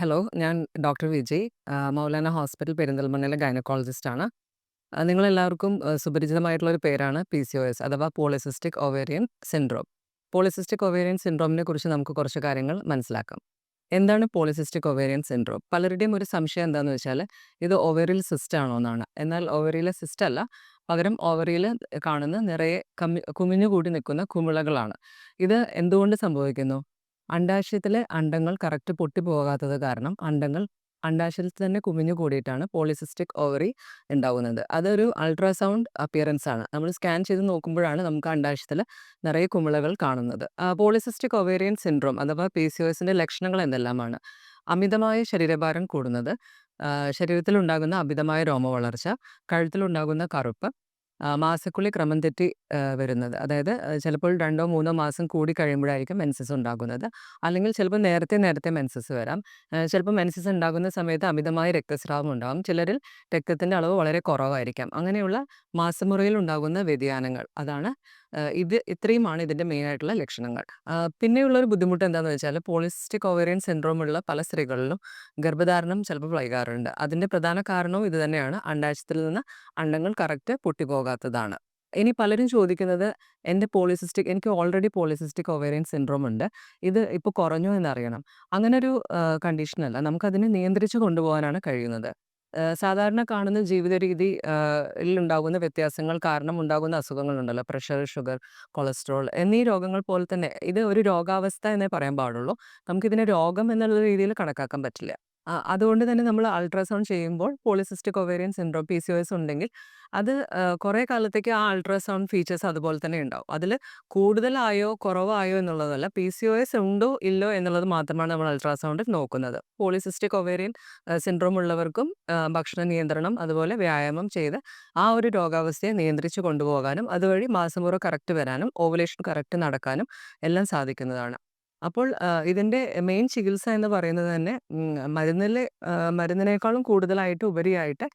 Hello. ഞാൻ doctor Vijay. Moulana hospital പെരിന്തൽമണ്ണയിലെ ഗൈനക്കോളജിസ്റ്റാണ്. നിങ്ങളെല്ലാവർക്കും സുപരിചിതമായിട്ടുള്ള ഒരു പേരാണ് പി സി ഒ എസ് അഥവാ polycystic ovarian syndrome. Polycystic ovarian സിൻഡ്രോമിനെ കുറിച്ച് നമുക്ക് കുറച്ച് കാര്യങ്ങൾ മനസ്സിലാക്കാം. എന്താണ് പോളിസിസ്റ്റിക് ഒവേറിയൻ സിൻഡ്രോം? പലരുടെയും ഒരു സംശയം എന്താണെന്ന് വെച്ചാൽ ഇത് ഓവറിയിൽ സിസ്റ്റ് ആണോ എന്നാണ്. എന്നാൽ ഓവറിയിലെ സിസ്റ്റ് അല്ല. പകരം ഓവറിയിൽ കാണുന്ന നിറയെ കമ്മി കുമിഞ്ഞുകൂടി നിൽക്കുന്ന കുമിളകളാണ്. ഇത് എന്തുകൊണ്ട് സംഭവിക്കുന്നു? അണ്ഡാശയത്തിലെ അണ്ടങ്ങൾ കറക്റ്റ് പൊട്ടിപ്പോകാത്തത് കാരണം അണ്ടങ്ങൾ അണ്ടാശയത്തിൽ തന്നെ കുമിഞ്ഞു കൂടിയിട്ടാണ് പോളിസിസ്റ്റിക് ഓവറി ഉണ്ടാകുന്നത് അതൊരു അൾട്രാസൗണ്ട് അപ്പിയറൻസ് ആണ്. നമ്മൾ സ്കാൻ ചെയ്ത് നോക്കുമ്പോഴാണ് നമുക്ക് അണ്ടാശയത്തിൽ നിറയെ കുമിളകൾ കാണുന്നത്. പോളിസിസ്റ്റിക് ഒവേറിയൻ സിൻഡ്രോം അഥവാ പി സി ഒസിന്റെ ലക്ഷണങ്ങൾ എന്തെല്ലാമാണ്? അമിതമായ ശരീരഭാരം കൂടുന്നത്, ശരീരത്തിലുണ്ടാകുന്ന അമിതമായ രോമ വളർച്ച കഴുത്തിലുണ്ടാകുന്ന കറുപ്പ്, ആഹ് മാസക്കുളി ക്രമം തെറ്റി വരുന്നത്. അതായത് ചിലപ്പോൾ 2ഓ 3ഓ മാസം കൂടി കഴിയുമ്പോഴായിരിക്കും മെൻസസ് ഉണ്ടാകുന്നത്. അല്ലെങ്കിൽ ചിലപ്പോൾ നേരത്തെ നേരത്തെ മെൻസസ് വരാം. ചിലപ്പോൾ മെൻസസ് ഉണ്ടാകുന്ന സമയത്ത് അമിതമായ രക്തസ്രാവം ഉണ്ടാകും. ചിലരിൽ രക്തത്തിന്റെ അളവ് വളരെ കുറവായിരിക്കാം. അങ്ങനെയുള്ള മാസമുറയിൽ ഉണ്ടാകുന്ന വ്യതിയാനങ്ങൾ അതാണ് ഇത് ഇത്രയുമാണ് ഇതിന്റെ മെയിനായിട്ടുള്ള ലക്ഷണങ്ങൾ. പിന്നെയുള്ള ഒരു ബുദ്ധിമുട്ട് എന്താണെന്ന് വെച്ചാൽ പോളിസിസ്റ്റിക് ഓവേറിയൻ സിൻഡ്രോം ഉള്ള പല സ്ത്രീകളിലും ഗർഭധാരണം ചിലപ്പോൾ വൈകാറുണ്ട്. അതിന്റെ പ്രധാന കാരണവും ഇത് തന്നെയാണ്. അണ്ഡാശയത്തിൽ നിന്ന് അണ്ടങ്ങൾ കറക്റ്റ് പൊട്ടിപ്പോകാത്തതാണ്. ഇനി പലരും ചോദിക്കുന്നത് എന്റെ പോളിസിസ്റ്റിക് എനിക്ക് ഓൾറെഡി പോളിസിസ്റ്റിക് ഒവേറിയൻ സിൻഡ്രോം ഉണ്ട്. ഇത് ഇപ്പോൾ കുറഞ്ഞോ എന്നറിയണം. അങ്ങനെ ഒരു കണ്ടീഷൻ അല്ല. നമുക്കതിനെ നിയന്ത്രിച്ച് കൊണ്ടുപോകാനാണ് കഴിയുന്നത്. സാധാരണ കാണുന്ന ജീവിത രീതി ഉണ്ടാകുന്ന വ്യത്യാസങ്ങൾ കാരണം ഉണ്ടാകുന്ന അസുഖങ്ങളുണ്ടല്ലോ. പ്രഷർ, ഷുഗർ, കൊളസ്ട്രോൾ എന്നീ രോഗങ്ങൾ പോലെ തന്നെ ഇത് ഒരു രോഗാവസ്ഥ എന്നേ പറയാൻ പാടുള്ളൂ. നമുക്കിതിനെ രോഗം എന്നുള്ള രീതിയിൽ കണക്കാക്കാൻ പറ്റില്ല. അതുകൊണ്ട് തന്നെ നമ്മൾ അൾട്രാസൗണ്ട് ചെയ്യുമ്പോൾ polycystic ovarian syndrome P C O S ഉണ്ടെങ്കിൽ അത് കുറേ കാലത്തേക്ക് ആ അൾട്രാസൗണ്ട് ഫീച്ചേഴ്സ് അതുപോലെ തന്നെ ഉണ്ടാവും. അതിൽ കൂടുതലായോ കുറവായോ എന്നുള്ളതല്ല. പി സി ഒ എസ് ഉണ്ടോ ഇല്ലോ എന്നുള്ളത് മാത്രമാണ് നമ്മൾ അൾട്രാസൗണ്ടിൽ നോക്കുന്നത്. പോളിസിസ്റ്റിക് ഒവേറിയൻ സിൻഡ്രോം ഉള്ളവർക്കും ഭക്ഷണ നിയന്ത്രണം അതുപോലെ വ്യായാമം ചെയ്ത് ആ ഒരു രോഗാവസ്ഥയെ നിയന്ത്രിച്ച് കൊണ്ടുപോകാനും അതുവഴി മാസമുറ കറക്റ്റ് വരാനും ഓവുലേഷൻ കറക്റ്റ് നടക്കാനും എല്ലാം സാധിക്കുന്നതാണ്. അപ്പോൾ ആഹ് ഇതിന്റെ മെയിൻ ചികിത്സ എന്ന് പറയുന്നത് തന്നെ ആഹ് മരുന്നിനേക്കാളും കൂടുതലായിട്ട് ഉപരിയായിട്ട്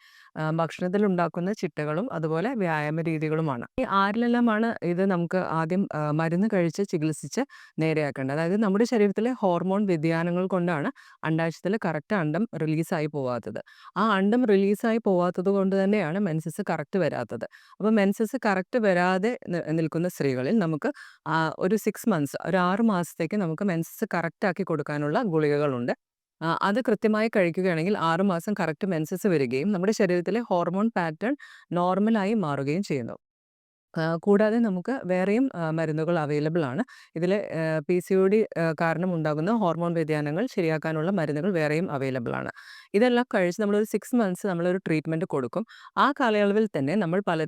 ഭക്ഷണത്തിൽ ഉണ്ടാക്കുന്ന ചിട്ടകളും അതുപോലെ വ്യായാമ രീതികളുമാണ്. ഈ ആരിലെല്ലാമാണ് ഇത് നമുക്ക് ആദ്യം മരുന്ന് കഴിച്ച് ചികിത്സിച്ച് നേരെയാക്കേണ്ടത്. അതായത് നമ്മുടെ ശരീരത്തിലെ ഹോർമോൺ വ്യതിയാനങ്ങൾ കൊണ്ടാണ് അണ്ടാഴ്ചത്തിൽ കറക്റ്റ് അണ്ഡം റിലീസായി പോവാത്തത്. ആ അണ്ഡം റിലീസായി പോവാത്തത് കൊണ്ട് തന്നെയാണ് മെൻസസ് കറക്റ്റ് വരാത്തത്. അപ്പോൾ മെൻസസ് കറക്റ്റ് വരാതെ നിൽക്കുന്ന സ്ത്രീകളിൽ നമുക്ക് ഒരു 6 മന്ത്സ് ഒരു ആറ് മാസത്തേക്ക് നമുക്ക് മെൻസസ് കറക്റ്റ് ആക്കി കൊടുക്കാനുള്ള ഗുളികകളുണ്ട്. അത് കൃത്യമായി കഴിക്കുകയാണെങ്കിൽ 6 മാസം കറക്റ്റ് മെൻസസ് വരികയും നമ്മുടെ ശരീരത്തിലെ ഹോർമോൺ പാറ്റേൺ നോർമലായി മാറുകയും ചെയ്യുന്നു. കൂടാതെ നമുക്ക് വേറെയും മരുന്നുകൾ അവൈലബിൾ ആണ്. ഇതിൽ പി സി ഒ ഡി കാരണം ഉണ്ടാകുന്ന ഹോർമോൺ വ്യതിയാനങ്ങൾ ശരിയാക്കാനുള്ള മരുന്നുകൾ വേറെയും അവൈലബിൾ ആണ്. ഇതെല്ലാം കഴിച്ച് നമ്മളൊരു സിക്സ് മന്ത്സ് നമ്മളൊരു ട്രീറ്റ്മെന്റ് കൊടുക്കും. ആ കാലയളവിൽ തന്നെ നമ്മൾ പല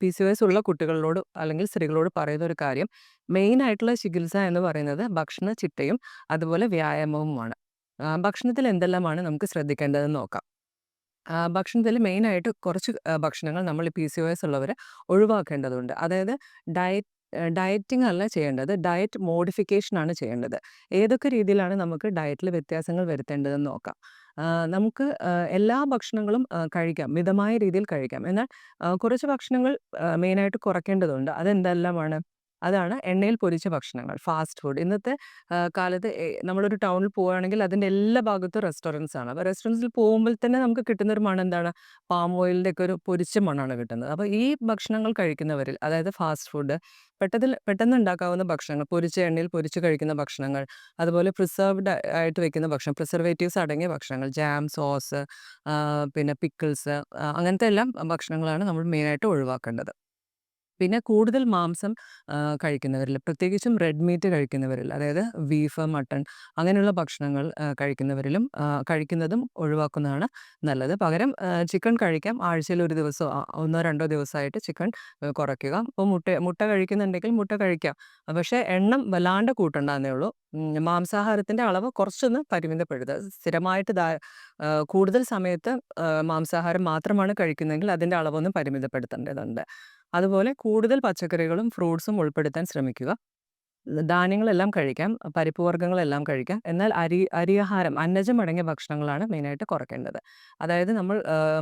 ഏഹ് സി എസ് ഉള്ള കുട്ടികളോട് അല്ലെങ്കിൽ സ്ത്രീകളോട് പറയുന്ന ഒരു കാര്യം മെയിൻ ആയിട്ടുള്ള ചികിത്സ എന്ന് പറയുന്നത് ഭക്ഷണ ചിട്ടയും അതുപോലെ വ്യായാമവുമാണ്. ഭക്ഷണത്തിൽ എന്തെല്ലാമാണ് നമുക്ക് ശ്രദ്ധിക്കേണ്ടതെന്ന് നോക്കാം. ഭക്ഷണത്തിൽ മെയിനായിട്ട് കുറച്ച് ഭക്ഷണങ്ങൾ നമ്മൾ പി സി ഒ എസ് ഉള്ളവര് ഒഴിവാക്കേണ്ടതുണ്ട്. അതായത് ഡയറ്റ് ഡയറ്റിംഗ് അല്ല ചെയ്യേണ്ടത്. ഡയറ്റ് മോഡിഫിക്കേഷൻ ആണ് ചെയ്യേണ്ടത്. ഏതൊക്കെ രീതിയിലാണ് നമുക്ക് ഡയറ്റിൽ വ്യത്യാസങ്ങൾ വരുത്തേണ്ടതെന്ന് നോക്കാം. നമുക്ക് എല്ലാ ഭക്ഷണങ്ങളും കഴിക്കാം. മിതമായ രീതിയിൽ കഴിക്കാം. എന്നാൽ കുറച്ച് ഭക്ഷണങ്ങൾ മെയിനായിട്ട് കുറയ്ക്കേണ്ടതുണ്ട്. അതെന്തെല്ലാമാണ്? അതാണ് എണ്ണയിൽ പൊരിച്ച ഭക്ഷണങ്ങൾ, ഫാസ്റ്റ് ഫുഡ്. ഇന്നത്തെ കാലത്ത് നമ്മളൊരു ടൗണിൽ പോവുകയാണെങ്കിൽ അതിന്റെ എല്ലാ ഭാഗത്തും റെസ്റ്റോറൻസ് ആണ്. അപ്പോൾ റെസ്റ്റോറൻസിൽ പോകുമ്പോൾ തന്നെ നമുക്ക് കിട്ടുന്ന ഒരു മണം എന്താണ്? പാം ഓയിലിന്റെ ഒക്കെ ഒരു പൊരിച്ച മണമാണ് കിട്ടുന്നത്. അപ്പോൾ ഈ ഭക്ഷണങ്ങൾ കഴിക്കുന്നവരിൽ അതായത് ഫാസ്റ്റ് ഫുഡ് പെട്ടതിൽ പെട്ടെന്ന് ഉണ്ടാക്കാവുന്ന ഭക്ഷണങ്ങൾ, പൊരിച്ച എണ്ണയിൽ പൊരിച്ച് കഴിക്കുന്ന ഭക്ഷണങ്ങൾ, അതുപോലെ പ്രിസർവ്ഡ് ആയിട്ട് വെക്കുന്ന ഭക്ഷണം, പ്രിസർവേറ്റീവ്സ് അടങ്ങിയ ഭക്ഷണങ്ങൾ, ജാം, സോസ്, പിന്നെ പിക്കിൾസ് അങ്ങനത്തെ എല്ലാം ഭക്ഷണങ്ങളാണ് നമ്മൾ മെയിനായിട്ട് ഒഴിവാക്കേണ്ടത്. പിന്നെ കൂടുതൽ മാംസം കഴിക്കുന്നവരിൽ പ്രത്യേകിച്ചും റെഡ് മീറ്റ് കഴിക്കുന്നവരിൽ അതായത് ബീഫ്, മട്ടൺ അങ്ങനെയുള്ള ഭക്ഷണങ്ങൾ കഴിക്കുന്നവരിലും കഴിക്കുന്നതും ഒഴിവാക്കുന്നതാണ് നല്ലത്. പകരം ചിക്കൻ കഴിക്കാം. ആഴ്ചയിൽ ഒരു ദിവസം ഒന്നോ രണ്ടോ ദിവസമായിട്ട് ചിക്കൻ കുറയ്ക്കുക. ഇപ്പോൾ മുട്ട മുട്ട കഴിക്കുന്നുണ്ടെങ്കിൽ മുട്ട കഴിക്കാം. പക്ഷേ എണ്ണം വല്ലാണ്ട് കൂട്ടണ്ടെന്നേ ഉള്ളൂ. മാംസാഹാരത്തിന്റെ അളവ് കുറച്ചൊന്ന് പരിമിതപ്പെടുത്തുക. സ്ഥിരമായിട്ട് കൂടുതൽ സമയത്ത് മാംസാഹാരം മാത്രമാണ് കഴിക്കുന്നതെങ്കിൽ അതിന്റെ അളവൊന്ന് പരിമിതപ്പെടുത്തേണ്ടതുണ്ട്. അതുപോലെ കൂടുതൽ പച്ചക്കറികളും ഫ്രൂട്ട്സും ഉൾപ്പെടുത്താൻ ശ്രമിക്കുക. ധാന്യങ്ങളെല്ലാം കഴിക്കാം. പരിപ്പ് വർഗങ്ങളെല്ലാം കഴിക്കാം. എന്നാൽ അരി അരിയാഹാരം അന്നജം അടങ്ങിയ ഭക്ഷണങ്ങളാണ് മെയിനായിട്ട് കുറയ്ക്കേണ്ടത്. അതായത് നമ്മൾ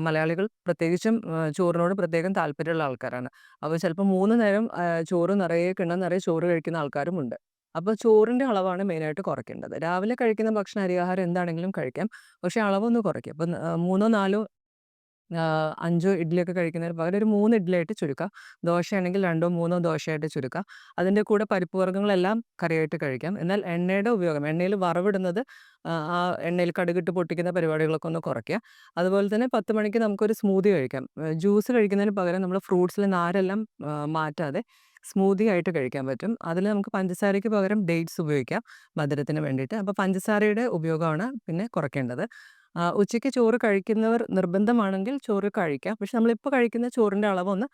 മലയാളികൾ പ്രത്യേകിച്ചും ചോറിനോട് പ്രത്യേകം താല്പര്യമുള്ള ആൾക്കാരാണ്. അപ്പോൾ ചിലപ്പോൾ മൂന്ന് നേരം ചോറ് നിറയെ കിണ്ണം നിറയെ ചോറ് കഴിക്കുന്ന ആൾക്കാരുമുണ്ട്. അപ്പോൾ ചോറിന്റെ അളവാണ് മെയിനായിട്ട് കുറയ്ക്കേണ്ടത്. രാവിലെ കഴിക്കുന്ന ഭക്ഷണ അരിയാഹാരം എന്താണെങ്കിലും കഴിക്കാം. പക്ഷേ അളവൊന്ന്. ഇപ്പം ഏഹ് 3ഓ 4ഓ 5 ഇഡ്ഡലിയൊക്കെ കഴിക്കുന്നതിന് പകരം ഒരു മൂന്ന് 3 ഇഡ്ഡലിയായിട്ട് ചുരുക്കുക. ദോശയാണെങ്കിൽ 2ഓ 3ഓ ദോശയായിട്ട് ചുരുക്കുക. അതിന്റെ കൂടെ പരിപ്പ് വർഗങ്ങളെല്ലാം കറിയായിട്ട് കഴിക്കാം. എന്നാൽ എണ്ണയുടെ ഉപയോഗം എണ്ണയിൽ വറവിടുന്നത് ആ എണ്ണയിൽ കടുകിട്ട് പൊട്ടിക്കുന്ന പരിപാടികളൊക്കെ ഒന്ന് കുറയ്ക്കുക. അതുപോലെ തന്നെ 10 മണിക്ക് നമുക്കൊരു സ്മൂതി കഴിക്കാം. ജ്യൂസ് കഴിക്കുന്നതിന് പകരം നമ്മൾ ഫ്രൂട്ട്സിലെ നാരെല്ലാം മാറ്റാതെ സ്മൂതി ആയിട്ട് കഴിക്കാൻ പറ്റും. അതിൽ നമുക്ക് പഞ്ചസാരയ്ക്ക് പകരം ഡേറ്റ്സ് ഉപയോഗിക്കാം മധുരത്തിന് വേണ്ടിയിട്ട്. അപ്പോൾ പഞ്ചസാരയുടെ ഉപയോഗമാണ് പിന്നെ കുറയ്ക്കേണ്ടത്. ഉച്ചയ്ക്ക് ചോറ് കഴിക്കുന്നവർ നിർബന്ധമാണെങ്കിൽ ചോറ് കഴിക്കാം. പക്ഷെ നമ്മളിപ്പോൾ കഴിക്കുന്ന ചോറിന്റെ അളവൊന്ന്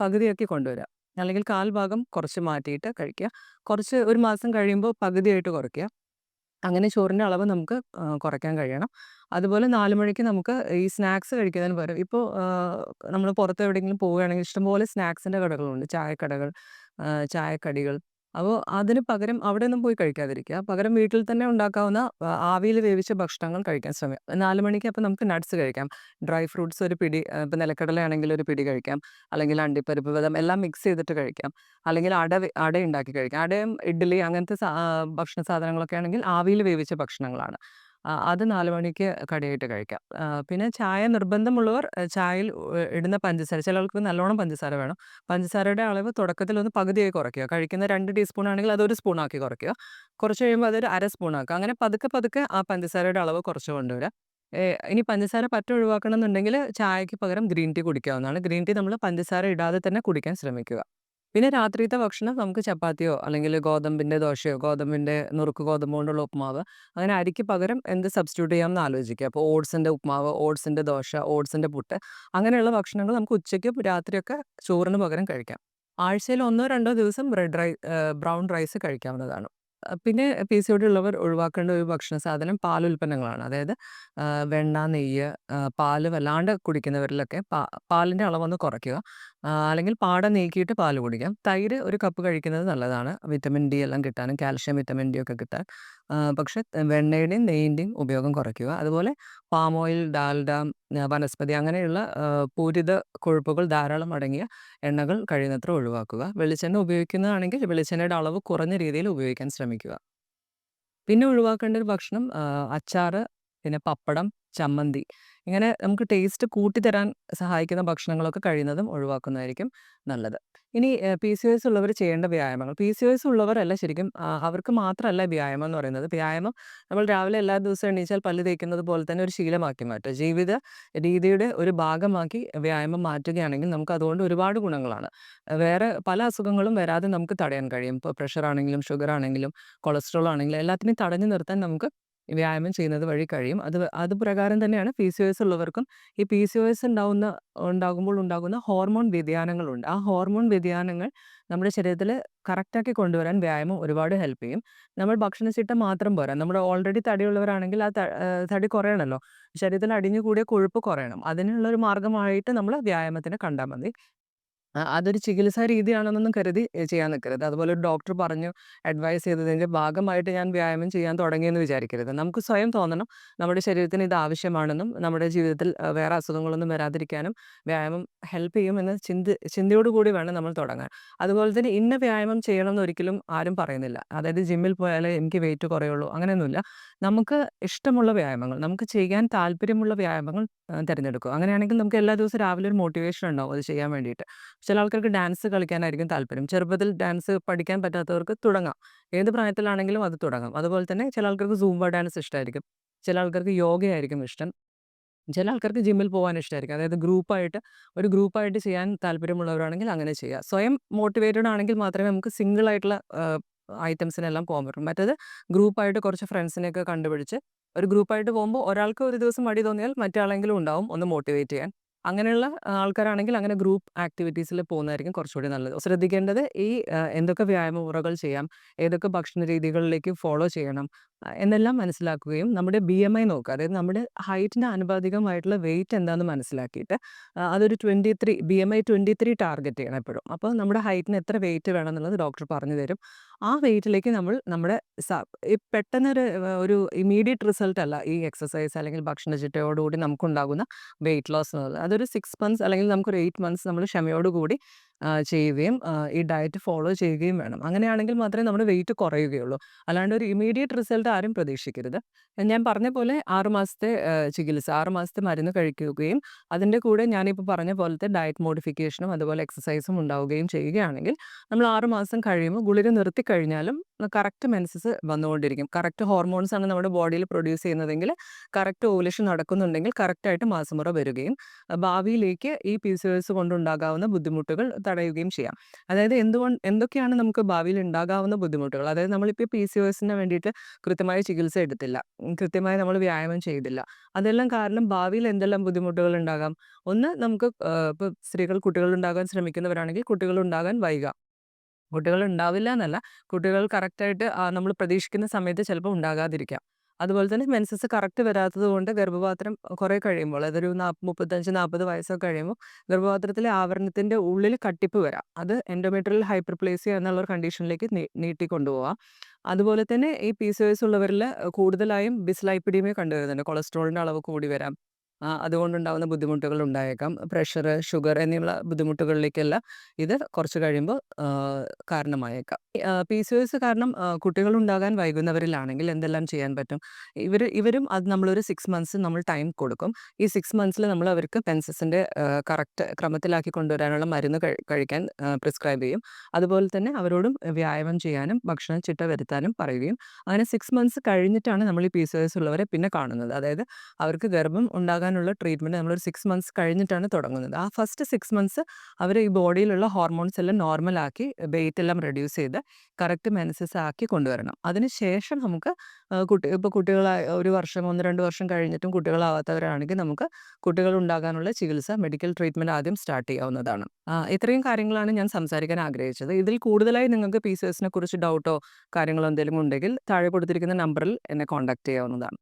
പകുതിയാക്കി കൊണ്ടുവരാം അല്ലെങ്കിൽ കാൽ ഭാഗം കുറച്ച് മാറ്റിയിട്ട് കഴിക്കുക. കുറച്ച് ഒരു മാസം കഴിയുമ്പോൾ പകുതിയായിട്ട് കുറയ്ക്കുക. അങ്ങനെ ചോറിന്റെ അളവ് നമുക്ക് കുറയ്ക്കാൻ കഴിയണം. അതുപോലെ 4 മണിക്ക് നമുക്ക് ഈ സ്നാക്സ് കഴിക്കുന്നതിന് പകരം ഇപ്പോൾ നമ്മൾ പുറത്ത് എവിടെയെങ്കിലും പോവുകയാണെങ്കിൽ ഇഷ്ടംപോലെ സ്നാക്സിന്റെ കടകളുണ്ട്. ചായക്കടകൾ, ചായക്കടികൾ. അപ്പോൾ അതിന് പകരം അവിടെ ഒന്നും പോയി കഴിക്കാതിരിക്കുക. പകരം വീട്ടിൽ തന്നെ ഉണ്ടാക്കാവുന്ന ആവിയിൽ വേവിച്ച ഭക്ഷണങ്ങൾ കഴിക്കാൻ ശ്രമിക്കുക. നാല് മണിക്ക് അപ്പോൾ നമുക്ക് നട്ട്സ് കഴിക്കാം. ഡ്രൈ ഫ്രൂട്ട്സ് ഒരു പിടി ഇപ്പം നിലക്കടലയാണെങ്കിൽ ഒരു പിടി കഴിക്കാം. അല്ലെങ്കിൽ അണ്ടിപ്പരിപ്പ്, വിധം എല്ലാം മിക്സ് ചെയ്തിട്ട് കഴിക്കാം. അല്ലെങ്കിൽ അട അട ഉണ്ടാക്കി കഴിക്കാം. അടയും ഇഡ്ഡലി അങ്ങനത്തെ ഭക്ഷണ സാധനങ്ങളൊക്കെ ആണെങ്കിൽ ആവിയിൽ വേവിച്ച ഭക്ഷണങ്ങളാണ്. ആഹ് അത് 4 മണിക്ക് കടിയായിട്ട് കഴിക്കാം. പിന്നെ ചായ നിർബന്ധമുള്ളവർ ചായയിൽ ഇടുന്ന പഞ്ചസാര ചിലർക്ക് നല്ലോണം പഞ്ചസാര വേണം. പഞ്ചസാരയുടെ അളവ് തുടക്കത്തിൽ ഒന്ന് പകുതിയായി കുറയ്ക്കുക. കഴിക്കുന്ന 2 ടീസ്പൂൺ ആണെങ്കിൽ അതൊരു സ്പൂണാക്കി കുറയ്ക്കുക. കുറച്ച് കഴിയുമ്പോൾ അതൊരു അര സ്പൂണാക്കുക. അങ്ങനെ പതുക്കെ പതുക്കെ ആ പഞ്ചസാരയുടെ അളവ് കുറച്ച് കൊണ്ടുവരിക. ഇനി പഞ്ചസാര പറ്റെ ഒഴിവാക്കണം എന്നുണ്ടെങ്കിൽ ചായയ്ക്ക് പകരം ഗ്രീൻ ടീ കുടിക്കാവുന്നതാണ്. ഗ്രീൻ ടീ നമ്മൾ പഞ്ചസാര ഇടാതെ തന്നെ കുടിക്കാൻ ശ്രമിക്കുക. പിന്നെ രാത്രിയിലത്തെ ഭക്ഷണം നമുക്ക് ചപ്പാത്തിയോ അല്ലെങ്കിൽ ഗോതമ്പിന്റെ ദോശയോ ഗോതമ്പിന്റെ നുറുക്ക് ഗോതമ്പ് കൊണ്ടുള്ള ഉപ്മാവ് അങ്ങനെ അരിക്ക് പകരം എന്ത് സബ്സ്റ്റിറ്റ്യൂട്ട് ചെയ്യാമെന്ന് ആലോചിക്കുക. അപ്പോൾ ഓട്സിന്റെ ഉപ്മാവ്, ഓട്സിന്റെ ദോശ, ഓട്സിന്റെ പുട്ട് അങ്ങനെയുള്ള ഭക്ഷണങ്ങൾ നമുക്ക് ഉച്ചയ്ക്കും രാത്രിയൊക്കെ ചോറിന് പകരം കഴിക്കാം. ആഴ്ചയിൽ 1ഓ 2ഓ ദിവസം ബ്രെഡ് റൈ ബ്രൗൺ റൈസ് കഴിക്കാവുന്നതാണ്. പിന്നെ പി സി പിസിഒഡി ഉള്ളവർ ഒഴിവാക്കേണ്ട ഒരു ഭക്ഷണ സാധനം പാലുൽപ്പന്നങ്ങളാണ്. അതായത് വെണ്ണ, നെയ്യ്, പാൽ വല്ലാണ്ട് കുടിക്കുന്നവരിലൊക്കെ പാ പാലിന്റെ അളവൊന്ന് കുറയ്ക്കുക. അല്ലെങ്കിൽ പാട നീക്കിയിട്ട് പാൽ കുടിക്കാം. തൈര് ഒരു കപ്പ് കഴിക്കുന്നത് നല്ലതാണ്. വിറ്റമിൻ ഡി എല്ലാം കിട്ടാനും കാൽഷ്യം, വിറ്റമിൻ ഡി ഒക്കെ കിട്ടാൻ. പക്ഷെ വെണ്ണയുടെയും നെയ്യിന്റെയും ഉപയോഗം കുറയ്ക്കുക. അതുപോലെ പാം ഓയിൽ, ഡാൽഡ, വനസ്പതി അങ്ങനെയുള്ള പൂരിത കൊഴുപ്പുകൾ ധാരാളം അടങ്ങിയ എണ്ണകൾ കഴിയുന്നത്ര ഒഴിവാക്കുക. വെളിച്ചെണ്ണ ഉപയോഗിക്കുന്നതാണെങ്കിൽ വെളിച്ചെണ്ണയുടെ അളവ് കുറഞ്ഞ രീതിയിൽ ഉപയോഗിക്കാൻ ശ്രമിക്കുക. പിന്നെ ഒഴിവാക്കേണ്ട ഒരു ഭക്ഷണം അച്ചാറ്, പിന്നെ പപ്പടം, ചമ്മന്തി ഇങ്ങനെ നമുക്ക് ടേസ്റ്റ് കൂട്ടിത്തരാൻ സഹായിക്കുന്ന ഭക്ഷണങ്ങളൊക്കെ കഴിയുന്നതും ഒഴിവാക്കുന്നതായിരിക്കും നല്ലത്. ഇനി പി സി പിസിഒഎസ് ഉള്ളവർ ചെയ്യേണ്ട വ്യായാമങ്ങൾ. പി സി പിസിഒഎസ് ഉള്ളവരല്ല ശരിക്കും അവർക്ക് മാത്രമല്ല വ്യായാമം എന്ന് പറയുന്നത്. വ്യായാമം നമ്മൾ രാവിലെ എല്ലാ ദിവസവും എണീച്ചാൽ പല്ല് തേക്കുന്നത് പോലെ തന്നെ ഒരു ശീലമാക്കി മാറ്റുക. ജീവിത രീതിയുടെ ഒരു ഭാഗമാക്കി വ്യായാമം മാറ്റുകയാണെങ്കിൽ നമുക്ക് അതുകൊണ്ട് ഒരുപാട് ഗുണങ്ങളാണ്. വേറെ പല അസുഖങ്ങളും വരാതെ നമുക്ക് തടയാൻ കഴിയും. ഇപ്പോൾ പ്രഷർ ആണെങ്കിലും ഷുഗർ ആണെങ്കിലും കൊളസ്ട്രോൾ ആണെങ്കിലും എല്ലാത്തിനെയും തടഞ്ഞു നിർത്താൻ നമുക്ക് വ്യായാമം ചെയ്യുന്നത് വഴി കഴിയും. അത് അത് പ്രകാരം തന്നെയാണ് പി സി ഒ എസ് ഉള്ളവർക്കും ഈ പി സി ഒ എസ് ഉണ്ടാവുന്ന ഉണ്ടാകുമ്പോൾ ഉണ്ടാകുന്ന ഹോർമോൺ വ്യതിയാനങ്ങളുണ്ട്. ആ ഹോർമോൺ വ്യതിയാനങ്ങൾ നമ്മുടെ ശരീരത്തിൽ കറക്റ്റാക്കി കൊണ്ടുവരാൻ വ്യായാമം ഒരുപാട് ഹെൽപ്പ് ചെയ്യും. നമ്മൾ ഭക്ഷണശീട്ടം മാത്രം പോരാ. നമ്മൾ ഓൾറെഡി തടിയുള്ളവരാണെങ്കിൽ ആ തടി കുറയണമല്ലോ. ശരീരത്തിൽ അടിഞ്ഞു കൂടിയ കൊഴുപ്പ് കുറയണം. അതിനുള്ള ഒരു മാർഗമായിട്ട് നമ്മൾ വ്യായാമത്തിനെ കണ്ടാൽ മതി. അ അതൊരു ചികിത്സാ രീതിയാണെന്നൊന്നും കരുതി ചെയ്യാൻ നിൽക്കരുത്. അതുപോലെ ഒരു ഡോക്ടർ പറഞ്ഞു അഡ്വൈസ് ചെയ്തതിന്റെ ഭാഗമായിട്ട് ഞാൻ വ്യായാമം ചെയ്യാൻ തുടങ്ങിയെന്ന് വിചാരിക്കരുത്. നമുക്ക് സ്വയം തോന്നണം നമ്മുടെ ശരീരത്തിന് ഇത് ആവശ്യമാണെന്നും നമ്മുടെ ജീവിതത്തിൽ വേറെ അസുഖങ്ങളൊന്നും വരാതിരിക്കാനും വ്യായാമം ഹെൽപ്പ് ചെയ്യുമെന്ന് ചിന്ത ചിന്തയോടുകൂടി വേണം നമ്മൾ തുടങ്ങാൻ. അതുപോലെ തന്നെ ഇന്ന വ്യായാമം ചെയ്യണമെന്ന് ഒരിക്കലും ആരും പറയുന്നില്ല. അതായത് ജിമ്മിൽ പോയാലേ എനിക്ക് വെയിറ്റ് കുറയുള്ളൂ അങ്ങനെയൊന്നുമില്ല. നമുക്ക് ഇഷ്ടമുള്ള വ്യായാമങ്ങൾ, നമുക്ക് ചെയ്യാൻ താല്പര്യമുള്ള വ്യായാമങ്ങൾ തിരഞ്ഞെടുക്കുക. അങ്ങനെയാണെങ്കിൽ നമുക്ക് എല്ലാ ദിവസവും രാവിലെ ഒരു മോട്ടിവേഷൻ ഉണ്ടാവും അത് ചെയ്യാൻ വേണ്ടിയിട്ട്. ചില ആൾക്കാർക്ക് ഡാൻസ് കളിക്കാനായിരിക്കും താല്പര്യം. ചെറുപ്പത്തിൽ ഡാൻസ് പഠിക്കാൻ പറ്റാത്തവർക്ക് തുടങ്ങാം. ഏത് പ്രായത്തിലാണെങ്കിലും അത് തുടങ്ങാം. അതുപോലെ തന്നെ ചില ആൾക്കാർക്ക് സൂംബ ഡാൻസ് ഇഷ്ടമായിരിക്കും. ചില ആൾക്കാർക്ക് യോഗയായിരിക്കും ഇഷ്ടം. ചില ആൾക്കാർക്ക് ജിമ്മിൽ പോകാൻ ഇഷ്ടമായിരിക്കും. അതായത് ഗ്രൂപ്പായിട്ട് ഒരു ഗ്രൂപ്പായിട്ട് ചെയ്യാൻ താല്പര്യമുള്ളവരാണെങ്കിൽ അങ്ങനെ ചെയ്യുക. സ്വയം മോട്ടിവേറ്റഡ് ആണെങ്കിൽ മാത്രമേ നമുക്ക് സിംഗിൾ ആയിട്ടുള്ള ഐറ്റംസിനെല്ലാം പോകാൻ പറ്റുള്ളൂ. മറ്റേത് ഗ്രൂപ്പായിട്ട് കുറച്ച് ഫ്രണ്ട്സിനെയൊക്കെ കണ്ടുപിടിച്ച് ഒരു ഗ്രൂപ്പായിട്ട് പോകുമ്പോൾ ഒരാൾക്ക് ഒരു ദിവസം മടി തോന്നിയാൽ മറ്റാളെങ്കിലും ഉണ്ടാവും ഒന്ന് മോട്ടിവേറ്റ് ചെയ്യാൻ. അങ്ങനെയുള്ള ആൾക്കാരാണെങ്കിൽ അങ്ങനെ ഗ്രൂപ്പ് ആക്ടിവിറ്റീസിൽ പോകുന്നതായിരിക്കും കുറച്ചുകൂടി നല്ലത്. ശ്രദ്ധിക്കേണ്ടത് ഈ എന്തൊക്കെ വ്യായാമ മുറകൾ ചെയ്യാം, ഏതൊക്കെ ഭക്ഷണ രീതികളിലേക്ക് ഫോളോ ചെയ്യണം എന്നെല്ലാം മനസ്സിലാക്കുകയും നമ്മുടെ ബി എം ഐ നോക്കുക. അതായത് നമ്മുടെ ഹൈറ്റിന് അനുപാതികമായിട്ടുള്ള വെയിറ്റ് എന്താണെന്ന് മനസ്സിലാക്കിയിട്ട് അതൊരു twenty three B M I twenty three target ചെയ്യണം എപ്പോഴും. അപ്പോൾ നമ്മുടെ ഹൈറ്റിന് എത്ര വെയിറ്റ് വേണം എന്നുള്ളത് ഡോക്ടർ പറഞ്ഞു തരും. ആ വെയിറ്റിലേക്ക് നമ്മൾ നമ്മുടെ പെട്ടെന്നൊരു ഒരു ഇമീഡിയറ്റ് റിസൾട്ട് അല്ല ഈ എക്സസൈസ് അല്ലെങ്കിൽ ഭക്ഷണ ചിട്ടയോടുകൂടി നമുക്കുണ്ടാകുന്ന വെയിറ്റ് ലോസ് എന്നുള്ളത്. അതൊരു സിക്സ് മന്ത്സ് അല്ലെങ്കിൽ നമുക്കൊരു എയ്റ്റ് മന്ത്സ് നമ്മൾ ക്ഷമയോടുകൂടി കൂടി ചെയ്യുകയും ഈ ഡയറ്റ് ഫോളോ ചെയ്യുകയും വേണം. അങ്ങനെയാണെങ്കിൽ മാത്രമേ നമ്മുടെ വെയിറ്റ് കുറയുകയുള്ളൂ. അല്ലാണ്ട് ഒരു ഇമീഡിയറ്റ് റിസൾട്ട് ആരും പ്രതീക്ഷിക്കരുത്. ഞാൻ പറഞ്ഞ പോലെ 6 മാസത്തെ ചികിത്സ 6 മാസത്തെ മരുന്ന് കഴിക്കുകയും അതിന്റെ കൂടെ ഞാനിപ്പോൾ പറഞ്ഞ പോലത്തെ ഡയറ്റ് മോഡിഫിക്കേഷനും അതുപോലെ എക്സസൈസും ഉണ്ടാവുകയും ചെയ്യുകയാണെങ്കിൽ നമ്മൾ 6 മാസം കഴിയുമ്പോൾ ഗുളിക നിർത്തിക്കഴിഞ്ഞാലും കറക്റ്റ് മെൻസസ് വന്നുകൊണ്ടിരിക്കും. കറക്റ്റ് ഹോർമോൺസ് ആണ് നമ്മുടെ ബോഡിയിൽ പ്രൊഡ്യൂസ് ചെയ്യുന്നതെങ്കിൽ കറക്റ്റ് ഓവുലേഷൻ നടക്കുന്നുണ്ടെങ്കിൽ കറക്റ്റായിട്ട് മാസമുറ വരികയും ഭാവിയിലേക്ക് ഈ പി സി എസ് കൊണ്ടുണ്ടാകാവുന്ന ബുദ്ധിമുട്ടുകൾ തടയുകയും ചെയ്യാം. അതായത് എന്തുകൊണ്ട് എന്തൊക്കെയാണ് നമുക്ക് ഭാവിയിൽ ഉണ്ടാകാവുന്ന ബുദ്ധിമുട്ടുകൾ? അതായത് നമ്മളിപ്പോൾ പി സി ഒസിന് വേണ്ടിയിട്ട് കൃത്യമായ ചികിത്സ എടുത്തില്ല. കൃത്യമായി നമ്മൾ വ്യായാമം ചെയ്തില്ല. അതെല്ലാം കാരണം ഭാവിയിൽ എന്തെല്ലാം ബുദ്ധിമുട്ടുകൾ ഉണ്ടാകാം? ഒന്ന് നമുക്ക് ഇപ്പോൾ സ്ത്രീകൾ കുട്ടികൾ ഉണ്ടാകാൻ ശ്രമിക്കുന്നവരാണെങ്കിൽ കുട്ടികൾ ഉണ്ടാകാൻ വൈകാം. കുട്ടികൾ ഉണ്ടാവില്ല എന്നല്ല. കുട്ടികൾ കറക്റ്റായിട്ട് നമ്മൾ പ്രതീക്ഷിക്കുന്ന സമയത്ത് ചിലപ്പോൾ ഉണ്ടാകാതിരിക്കാം. അതുപോലെ തന്നെ മെൻസസ് കറക്റ്റ് വരാത്തത് കൊണ്ട് ഗർഭപാത്രം കുറേ കഴിയുമ്പോൾ അതൊരു നാ 35, 40 വയസ്സൊക്കെ കഴിയുമ്പോൾ ഗർഭപാത്രത്തിലെ ആവരണത്തിന്റെ ഉള്ളിൽ കട്ടിപ്പ് വരാം. അത് എൻഡോമെട്രിയൽ ഹൈപ്പർപ്ലേസിയ എന്നുള്ള ഒരു കണ്ടീഷനിലേക്ക് നീട്ടിക്കൊണ്ടുപോകാം. അതുപോലെ തന്നെ ഈ പി സി ഉള്ളവരിൽ കൂടുതലായും ഡിസ്ലൈപ്പിഡീമിയ കണ്ടുവരുന്നുണ്ട്. കൊളസ്ട്രോളിന്റെ അളവ് കൂടി വരാം. ആഹ്, അതുകൊണ്ടുണ്ടാവുന്ന ബുദ്ധിമുട്ടുകൾ ഉണ്ടായേക്കാം. പ്രഷർ, ഷുഗർ എന്നുള്ള ബുദ്ധിമുട്ടുകളിലേക്കല്ല ഇത് കുറച്ച് കഴിയുമ്പോൾ കാരണമായേക്കാം പി സി എസ് കാരണം കുട്ടികൾ കുട്ടികളുണ്ടാകാൻ വൈകുന്നവരിലാണെങ്കിൽ എന്തെല്ലാം ചെയ്യാൻ പറ്റും? ഇവർ ഇവരും അത് നമ്മളൊരു സിക്സ് മന്ത്സ് നമ്മൾ ടൈം കൊടുക്കും. ഈ സിക്സ് മന്ത്സിൽ നമ്മൾ അവർക്ക് പെൻസസിന്റെ കറക്റ്റ് ക്രമത്തിലാക്കി കൊണ്ടുവരാനുള്ള മരുന്ന് കഴിക്കാൻ പ്രിസ്ക്രൈബ് ചെയ്യും. അതുപോലെ തന്നെ അവരോടും വ്യായാമം ചെയ്യാനും ഭക്ഷണം ചിട്ട വരുത്താനും പറയുകയും അങ്ങനെ സിക്സ് മന്ത്സ് കഴിഞ്ഞിട്ടാണ് നമ്മൾ ഈ പി സി എസ് ഉള്ളവരെ പിന്നെ കാണുന്നത്. അതായത് അവർക്ക് ഗർഭം ഉണ്ടാകാനുള്ള ട്രീറ്റ്മെന്റ് നമ്മളൊരു സിക്സ് മന്ത്സ് കഴിഞ്ഞിട്ടാണ് തുടങ്ങുന്നത്. ആ ഫസ്റ്റ് സിക്സ് മന്ത്സ് അവർ ഈ ബോഡിയിലുള്ള ഹോർമോൺസ് എല്ലാം നോർമലാക്കി വെയിറ്റ് എല്ലാം റെഡ്യൂസ് ചെയ്ത് കറക്റ്റ് മെനസസ് ആക്കി കൊണ്ടുവരണം. അതിനുശേഷം നമുക്ക് കുട്ടി ഇപ്പോൾ കുട്ടികളായി ഒരു വർഷം 1, 2 വർഷം കഴിഞ്ഞിട്ടും കുട്ടികളാവാത്തവരാണെങ്കിൽ നമുക്ക് കുട്ടികൾ ഉണ്ടാകാനുള്ള ചികിത്സ മെഡിക്കൽ ട്രീറ്റ്മെന്റ് ആദ്യം സ്റ്റാർട്ട് ചെയ്യാവുന്നതാണ്. ഇത്രയും കാര്യങ്ങളാണ് ഞാൻ സംസാരിക്കാൻ ആഗ്രഹിച്ചത്. ഇതിൽ കൂടുതലായി നിങ്ങൾക്ക് പിസിഒഎസിനെ കുറിച്ച് ഡൗട്ടോ കാര്യങ്ങളോ എന്തെങ്കിലും ഉണ്ടെങ്കിൽ താഴെ കൊടുത്തിരിക്കുന്ന നമ്പറിൽ എന്നെ കോൺടാക്ട് ചെയ്യാവുന്നതാണ്.